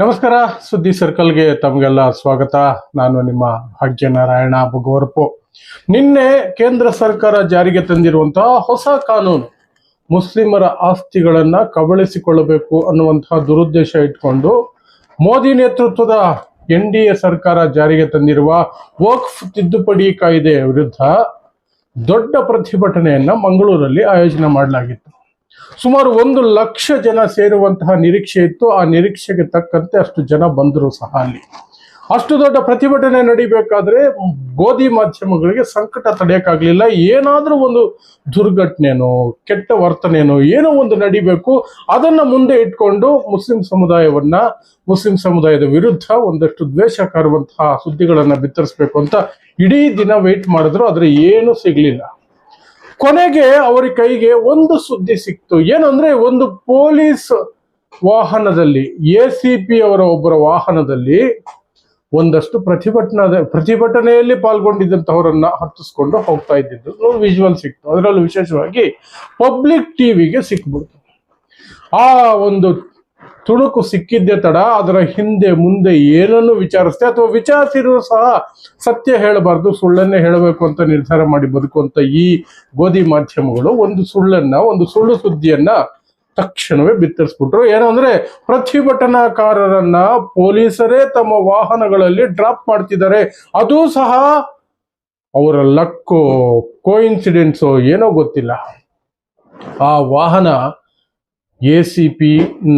ನಮಸ್ಕಾರ, ಸುದ್ದಿ ಸರ್ಕಲ್ಗೆ ತಮಗೆಲ್ಲ ಸ್ವಾಗತ. ನಾನು ನಿಮ್ಮ ಭಾಗ್ಯನಾರಾಯಣ ಬುಗವರಪು ನಿನ್ನೆ ಕೇಂದ್ರ ಸರ್ಕಾರ ಜಾರಿಗೆ ತಂದಿರುವಂತಹ ಹೊಸ ಕಾನೂನು, ಮುಸ್ಲಿಮರ ಆಸ್ತಿಗಳನ್ನ ಕಬಳಿಸಿಕೊಳ್ಳಬೇಕು ಅನ್ನುವಂತಹ ದುರುದ್ದೇಶ ಇಟ್ಕೊಂಡು ಮೋದಿ ನೇತೃತ್ವದ ಎನ್ ಡಿ ಎ ಸರ್ಕಾರ ಜಾರಿಗೆ ತಂದಿರುವ ವಕ್ಫ್ ತಿದ್ದುಪಡಿ ಕಾಯ್ದೆ ವಿರುದ್ಧ ದೊಡ್ಡ ಪ್ರತಿಭಟನೆಯನ್ನ ಮಂಗಳೂರಲ್ಲಿ ಆಯೋಜನೆ ಮಾಡಲಾಗಿತ್ತು. ಸುಮಾರು ಒಂದು ಲಕ್ಷ ಜನ ಸೇರುವಂತಹ ನಿರೀಕ್ಷೆ ಇತ್ತು. ಆ ನಿರೀಕ್ಷೆಗೆ ತಕ್ಕಂತೆ ಅಷ್ಟು ಜನ ಬಂದರು ಸಹ ಅಲ್ಲಿ. ಅಷ್ಟು ದೊಡ್ಡ ಪ್ರತಿಭಟನೆ ನಡಿಬೇಕಾದ್ರೆ ಗೋಧಿ ಮಾಧ್ಯಮಗಳಿಗೆ ಸಂಕಟ ತಡೆಯಕ್ಕಾಗ್ಲಿಲ್ಲ ಏನಾದರೂ ಒಂದು ದುರ್ಘಟನೆನೋ, ಕೆಟ್ಟ ವರ್ತನೆನೋ ಏನೋ ಒಂದು ನಡಿಬೇಕು. ಅದನ್ನ ಮುಂದೆ ಇಟ್ಕೊಂಡು ಮುಸ್ಲಿಂ ಸಮುದಾಯವನ್ನ, ಮುಸ್ಲಿಂ ಸಮುದಾಯದ ವಿರುದ್ಧ ಒಂದಷ್ಟು ದ್ವೇಷ ಕಾರುವಂತಹ ಸುದ್ದಿಗಳನ್ನ ಬಿತ್ತರಿಸಬೇಕು ಅಂತ ಇಡೀ ದಿನ ವೆಯ್ಟ್ ಮಾಡಿದ್ರು. ಆದ್ರೆ ಏನು ಸಿಗ್ಲಿಲ್ಲ. ಕೊನೆಗೆ ಅವರ ಕೈಗೆ ಒಂದು ಸುದ್ದಿ ಸಿಕ್ತು. ಏನಂದ್ರೆ ಒಂದು ಪೊಲೀಸ್ ವಾಹನದಲ್ಲಿ, ಎ ಸಿ ಪಿ ಅವರ ಒಬ್ಬರ ವಾಹನದಲ್ಲಿ ಒಂದಷ್ಟು ಪ್ರತಿಭಟನಾ ಪ್ರತಿಭಟನೆಯಲ್ಲಿ ಪಾಲ್ಗೊಂಡಿದ್ದಂತಹವರನ್ನ ಹತ್ತಿಸ್ಕೊಂಡು ಹೋಗ್ತಾ ಇದ್ದಿದ್ದು. ವಿಜುವಲ್ ಸಿಕ್ತು. ಅದರಲ್ಲೂ ವಿಶೇಷವಾಗಿ ಪಬ್ಲಿಕ್ ಟಿವಿಗೆ ಸಿಕ್ಬಿಡ್ತು. ಆ ಒಂದು ತುಣುಕು ಸಿಕ್ಕಿದ್ದೆ ತಡ, ಅದರ ಹಿಂದೆ ಮುಂದೆ ಏನನ್ನು ವಿಚಾರಿಸ್ತೆ ಅಥವಾ ವಿಚಾರಿಸಿದ್ರು ಸಹ ಸತ್ಯ ಹೇಳಬಾರ್ದು, ಸುಳ್ಳನ್ನೇ ಹೇಳಬೇಕು ಅಂತ ನಿರ್ಧಾರ ಮಾಡಿ ಬದುಕುವಂತ ಈ ಗೋಧಿ ಮಾಧ್ಯಮಗಳು ಒಂದು ಸುಳ್ಳನ್ನ, ಒಂದು ಸುಳ್ಳು ಸುದ್ದಿಯನ್ನ ತಕ್ಷಣವೇ ಬಿತ್ತರಿಸ್ಬಿಟ್ರು. ಅಂದ್ರೆ ಪ್ರತಿಭಟನಾಕಾರರನ್ನ ಪೊಲೀಸರೇ ತಮ್ಮ ವಾಹನಗಳಲ್ಲಿ ಡ್ರಾಪ್ ಮಾಡ್ತಿದ್ದಾರೆ. ಅದು ಸಹ ಅವರ ಲಕ್ಕೋ, ಕೋಇನ್ಸಿಡೆನ್ಸೋ ಏನೋ ಗೊತ್ತಿಲ್ಲ. ಆ ವಾಹನ A C P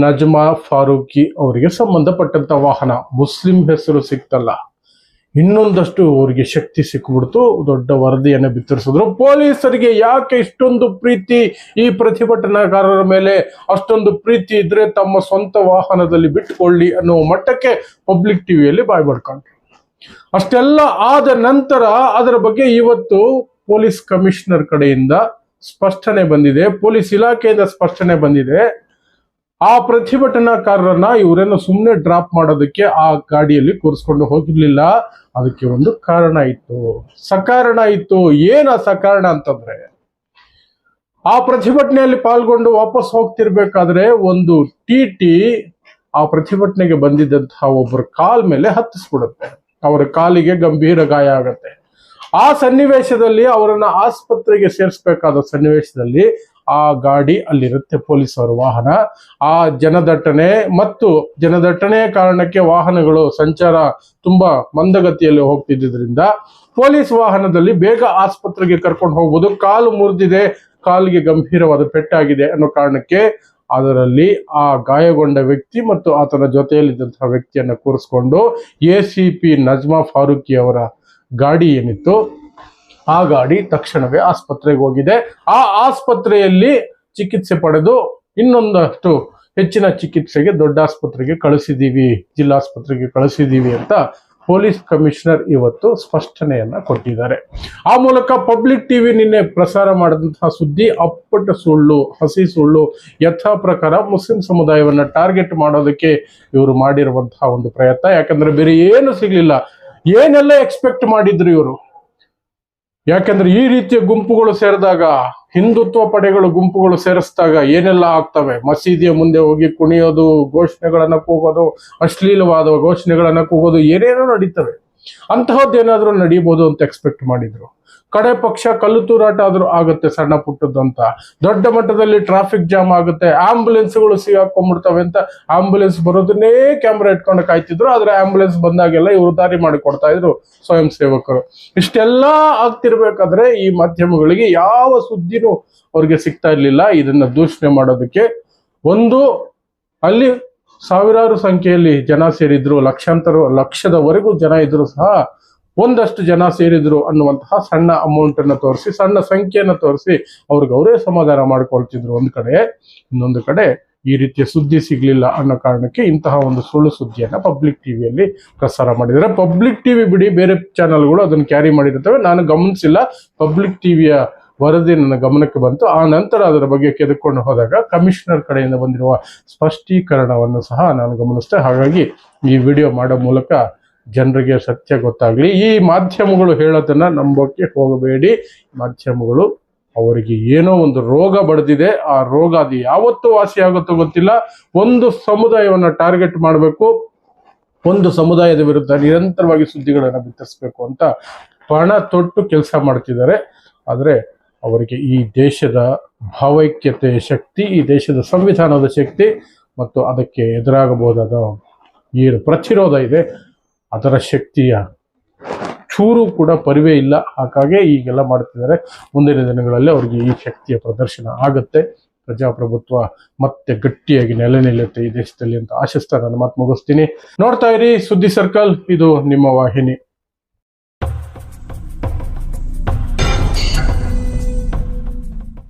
Najma Farooqui ಅವರಿಗೆ ಸಂಬಂಧಪಟ್ಟಂತ ವಾಹನ. ಮುಸ್ಲಿಂ ಹೆಸರು ಸಿಕ್ತಲ್ಲ. ಇನ್ನೊಂದಷ್ಟು ಅವರಿಗೆ ಶಕ್ತಿ ಸಿಕ್ಕಿಬಿಡ್ತು ದೊಡ್ಡ ವರದಿಯನ್ನು ಬಿತ್ತರಿಸಿದ್ರು. ಪೊಲೀಸರಿಗೆ ಯಾಕೆ ಇಷ್ಟೊಂದು ಪ್ರೀತಿ ಈ ಪ್ರತಿಭಟನಾಕಾರರ ಮೇಲೆ? ಅಷ್ಟೊಂದು ಪ್ರೀತಿ ಇದ್ರೆ ತಮ್ಮ ಸ್ವಂತ ವಾಹನದಲ್ಲಿ ಬಿಟ್ಟುಕೊಳ್ಳಿ ಅನ್ನೋ ಮಟ್ಟಕ್ಕೆ ಪಬ್ಲಿಕ್ ಟಿವಿಯಲ್ಲಿ ಬಾಯ್ ಬಡ್ಕೊಂಡ್ರು ಅಷ್ಟೆಲ್ಲ ಆದ ನಂತರ ಅದರ ಬಗ್ಗೆ ಇವತ್ತು ಪೊಲೀಸ್ ಕಮಿಷನರ್ ಕಡೆಯಿಂದ ಸ್ಪಷ್ಟನೆ ಬಂದಿದೆ, ಪೊಲೀಸ್ ಇಲಾಖೆಯಿಂದ ಸ್ಪಷ್ಟನೆ ಬಂದಿದೆ. ಆ ಪ್ರತಿಭಟನಾಕಾರರನ್ನ ಇವರೇನು ಸುಮ್ಮನೆ ಡ್ರಾಪ್ ಮಾಡೋದಕ್ಕೆ ಆ ಗಾಡಿಯಲ್ಲಿ ಕೂರಿಸ್ಕೊಂಡು ಹೋಗಿರ್ಲಿಲ್ಲ. ಅದಕ್ಕೆ ಒಂದು ಕಾರಣ ಇತ್ತು. ಸಕಾರಣ ಇತ್ತು. ಏನ ಸಕಾರಣ ಅಂತಂದ್ರೆ, ಆ ಪ್ರತಿಭಟನೆಯಲ್ಲಿ ಪಾಲ್ಗೊಂಡು ವಾಪಸ್ ಹೋಗ್ತಿರ್ಬೇಕಾದ್ರೆ ಒಂದು ಟಿ ಟಿ ಆ ಪ್ರತಿಭಟನೆಗೆ ಬಂದಿದ್ದಂತಹ ಒಬ್ಬರ ಕಾಲ್ ಮೇಲೆ ಹತ್ತಿಸ್ಬಿಡುತ್ತೆ. ಅವರ ಕಾಲಿಗೆ ಗಂಭೀರ ಗಾಯ ಆಗತ್ತೆ. ಆ ಸನ್ನಿವೇಶದಲ್ಲಿ ಅವರನ್ನ ಆಸ್ಪತ್ರೆಗೆ ಸೇರಿಸಬೇಕಾದ ಸನ್ನಿವೇಶದಲ್ಲಿ ಆ ಗಾಡಿ ಅಲ್ಲಿರುತ್ತೆ, ಪೊಲೀಸರ ವಾಹನ. ಆ ಜನದಟ್ಟಣೆ ಮತ್ತು ಜನದಟ್ಟಣೆಯ ಕಾರಣಕ್ಕೆ ವಾಹನಗಳು ಸಂಚಾರ ತುಂಬಾ ಮಂದಗತಿಯಲ್ಲಿ ಹೋಗ್ತಿದ್ದರಿಂದ ಪೊಲೀಸ್ ವಾಹನದಲ್ಲಿ ಬೇಗ ಆಸ್ಪತ್ರೆಗೆ ಕರ್ಕೊಂಡು ಹೋಗ್ಬೋದು ಕಾಲು ಮುರಿದಿದೆ, ಕಾಲಿಗೆ ಗಂಭೀರವಾದ ಪೆಟ್ಟಾಗಿದೆ ಅನ್ನೋ ಕಾರಣಕ್ಕೆ ಅದರಲ್ಲಿ ಆ ಗಾಯಗೊಂಡ ವ್ಯಕ್ತಿ ಮತ್ತು ಆತನ ಜೊತೆಯಲ್ಲಿದ್ದಂತಹ ವ್ಯಕ್ತಿಯನ್ನ ಕೂರಿಸ್ಕೊಂಡು A C P Najma Farooqui ಅವರ ಗಾಡಿ ಏನಿತ್ತು? ಆ ಗಾಡಿ ತಕ್ಷಣವೇ ಆಸ್ಪತ್ರೆಗೆ ಹೋಗಿದೆ. ಆ ಆಸ್ಪತ್ರೆಯಲ್ಲಿ ಚಿಕಿತ್ಸೆ ಪಡೆದು ಇನ್ನೊಂದಷ್ಟು ಹೆಚ್ಚಿನ ಚಿಕಿತ್ಸೆಗೆ ದೊಡ್ಡ ಆಸ್ಪತ್ರೆಗೆ ಕಳಿಸಿದ್ದೀವಿ ಜಿಲ್ಲಾಸ್ಪತ್ರೆಗೆ ಕಳಿಸಿದ್ದೀವಿ ಅಂತ ಪೊಲೀಸ್ ಕಮಿಷನರ್ ಇವತ್ತು ಸ್ಪಷ್ಟನೆಯನ್ನ ಕೊಟ್ಟಿದ್ದಾರೆ. ಆ ಮೂಲಕ ಪಬ್ಲಿಕ್ ಟಿವಿ ನಿನ್ನೆ ಪ್ರಸಾರ ಮಾಡಿದಂತಹ ಸುದ್ದಿ ಅಪ್ಪಟ ಸುಳ್ಳು, ಹಸಿ ಸುಳ್ಳು, ಯಥಾ ಪ್ರಕಾರ ಮುಸ್ಲಿಂ ಸಮುದಾಯವನ್ನ ಟಾರ್ಗೆಟ್ ಮಾಡೋದಕ್ಕೆ ಇವರು ಮಾಡಿರುವಂತಹ ಒಂದು ಪ್ರಯತ್ನ. ಯಾಕಂದ್ರೆ ಬೇರೆ ಏನು ಸಿಗ್ಲಿಲ್ಲ. ಏನೆಲ್ಲ ಎಕ್ಸ್ಪೆಕ್ಟ್ ಮಾಡಿದ್ರು ಇವರು? ಯಾಕಂದ್ರೆ ಈ ರೀತಿಯ ಗುಂಪುಗಳು ಸೇರಿದಾಗ, ಹಿಂದುತ್ವ ಪಡೆಗಳು ಗುಂಪುಗಳು ಸೇರಿಸಿದಾಗ ಏನೆಲ್ಲ ಆಗ್ತವೆ? ಮಸೀದಿಯ ಮುಂದೆ ಹೋಗಿ ಕುಣಿಯೋದು, ಘೋಷಣೆಗಳನ್ನ ಕೂಗೋದು, ಅಶ್ಲೀಲವಾದ ಘೋಷಣೆಗಳನ್ನ ಕೂಗೋದು ಏನೇನೋ ನಡೀತವೆ. ಅಂತಹದ್ದೇನಾದ್ರೂ ನಡೀಬಹುದು ಅಂತ ಎಕ್ಸ್ಪೆಕ್ಟ್ ಮಾಡಿದ್ರು. ಕಡೆ ಪಕ್ಷ ಕಲ್ಲು ತೂರಾಟ ಆದ್ರೂ ಆಗುತ್ತೆ ಸಣ್ಣ ಪುಟ್ಟದಂತ ದೊಡ್ಡ ಮಟ್ಟದಲ್ಲಿ ಟ್ರಾಫಿಕ್ ಜಾಮ್ ಆಗುತ್ತೆ ಆಂಬುಲೆನ್ಸ್ಗಳು ಸಿಗಾಕೊಂಡ್ಬಿಡ್ತವೆ ಅಂತ ಆಂಬುಲೆನ್ಸ್ ಬರೋದನ್ನೇ ಕ್ಯಾಮ್ರಾ ಇಟ್ಕೊಂಡು ಕಾಯ್ತಿದ್ರು, ಆದ್ರೆ ಆಂಬುಲೆನ್ಸ್ ಬಂದಾಗೆಲ್ಲ ಇವರು ದಾರಿ ಮಾಡಿ ಕೊಡ್ತಾ ಇದ್ರು ಸ್ವಯಂ ಸೇವಕರು. ಇಷ್ಟೆಲ್ಲ ಆಗ್ತಿರ್ಬೇಕಾದ್ರೆ ಈ ಮಾಧ್ಯಮಗಳಿಗೆ ಯಾವ ಸುದ್ದಿನೂ ಅವ್ರಿಗೆ ಸಿಗ್ತಾ ಇರ್ಲಿಲ್ಲ. ಇದನ್ನ ದೂಷಣೆ ಮಾಡೋದಕ್ಕೆ ಒಂದು ಅಲ್ಲಿ ಸಾವಿರಾರು ಸಂಖ್ಯೆಯಲ್ಲಿ ಜನ ಸೇರಿದ್ರು, ಲಕ್ಷಾಂತರ, ಲಕ್ಷದವರೆಗೂ ಜನ ಇದ್ರು ಸಹ ಒಂದಷ್ಟು ಜನ ಸೇರಿದ್ರು ಅನ್ನುವಂತಹ ಸಣ್ಣ ಅಮೌಂಟ್ ಅನ್ನ ತೋರಿಸಿ, ಸಣ್ಣ ಸಂಖ್ಯೆಯನ್ನ ತೋರಿಸಿ ಅವ್ರಿಗೆ ಅವರೇ ಸಮಾಧಾನ ಮಾಡ್ಕೊಳ್ತಿದ್ರು. ಒಂದ್ ಕಡೆ, ಇನ್ನೊಂದು ಕಡೆ ಈ ರೀತಿಯ ಸುದ್ದಿ ಸಿಗ್ಲಿಲ್ಲ ಅನ್ನೋ ಕಾರಣಕ್ಕೆ ಇಂತಹ ಒಂದು ಸುಳ್ಳು ಸುದ್ದಿಯನ್ನ ಪಬ್ಲಿಕ್ ಟಿವಿಯಲ್ಲಿ ಪ್ರಸಾರ ಮಾಡಿದರೆ ಪಬ್ಲಿಕ್ ಟಿವಿ ಬಿಡಿ, ಬೇರೆ ಚಾನೆಲ್ಗಳು ಅದನ್ನು ಕ್ಯಾರಿ ಮಾಡಿರ್ತವೆ ನಾನು ಗಮನಿಸಿಲ್ಲ ಪಬ್ಲಿಕ್ ಟಿವಿಯ ವರದಿ ನನ್ನ ಗಮನಕ್ಕೆ ಬಂತು. ಆ ನಂತರ ಅದರ ಬಗ್ಗೆ ಕೆದಕೊಂಡು ಹೋದಾಗ ಕಮಿಷನರ್ ಕಡೆಯಿಂದ ಬಂದಿರುವ ಸ್ಪಷ್ಟೀಕರಣವನ್ನು ಸಹ ನಾನು ಗಮನಿಸಿದೆ. ಹಾಗಾಗಿ ಈ ವಿಡಿಯೋ ಮಾಡೋ ಮೂಲಕ ಜನರಿಗೆ ಸತ್ಯ ಗೊತ್ತಾಗಲಿ. ಈ ಮಾಧ್ಯಮಗಳು ಹೇಳೋದನ್ನ ನಂಬೋಕ್ಕೆ ಹೋಗಬೇಡಿ. ಮಾಧ್ಯಮಗಳು ಅವರಿಗೆ ಏನೋ ಒಂದು ರೋಗ ಬಡ್ದಿದೆ. ಆ ರೋಗ ಅದು ಯಾವತ್ತೂ ವಾಸಿ ಆಗುತ್ತೋ ಗೊತ್ತಿಲ್ಲ. ಒಂದು ಸಮುದಾಯವನ್ನು ಟಾರ್ಗೆಟ್ ಮಾಡಬೇಕು. ಒಂದು ಸಮುದಾಯದ ವಿರುದ್ಧ ನಿರಂತರವಾಗಿ ಸುದ್ದಿಗಳನ್ನು ಬಿತ್ತರಿಸಬೇಕು ಅಂತ ಪಣ ತೊಟ್ಟು ಕೆಲಸ ಮಾಡ್ತಿದ್ದಾರೆ. ಆದರೆ ಅವರಿಗೆ ಈ ದೇಶದ ಭಾವೈಕ್ಯತೆ ಶಕ್ತಿ, ಈ ದೇಶದ ಸಂವಿಧಾನದ ಶಕ್ತಿ ಮತ್ತು ಅದಕ್ಕೆ ಎದುರಾಗಬಹುದಾದ ಏನು ಪ್ರತಿರೋಧ ಇದೆ. ಅದರ ಶಕ್ತಿಯ ಚೂರು ಕೂಡ ಪರಿವೇ ಇಲ್ಲ. ಹಾಗಾಗಿ ಈಗೆಲ್ಲ ಮಾಡ್ತಿದ್ದಾರೆ. ಮುಂದಿನ ದಿನಗಳಲ್ಲಿ ಅವರಿಗೆ ಈ ಶಕ್ತಿಯ ಪ್ರದರ್ಶನ ಆಗುತ್ತೆ. ಪ್ರಜಾಪ್ರಭುತ್ವ ಮತ್ತೆ ಗಟ್ಟಿಯಾಗಿ ನೆಲೆ ನಿಲ್ಲುತ್ತೆ ಈ ದೇಶದಲ್ಲಿ ಅಂತ ಆಶಿಸ್ತಾ ನಾನು ಮಾತು ಮುಗಿಸ್ತೀನಿ. ನೋಡ್ತಾ ಇರಿ ಸುದ್ದಿ ಸರ್ಕಲ್. ಇದು ನಿಮ್ಮ ವಾಹಿನಿ.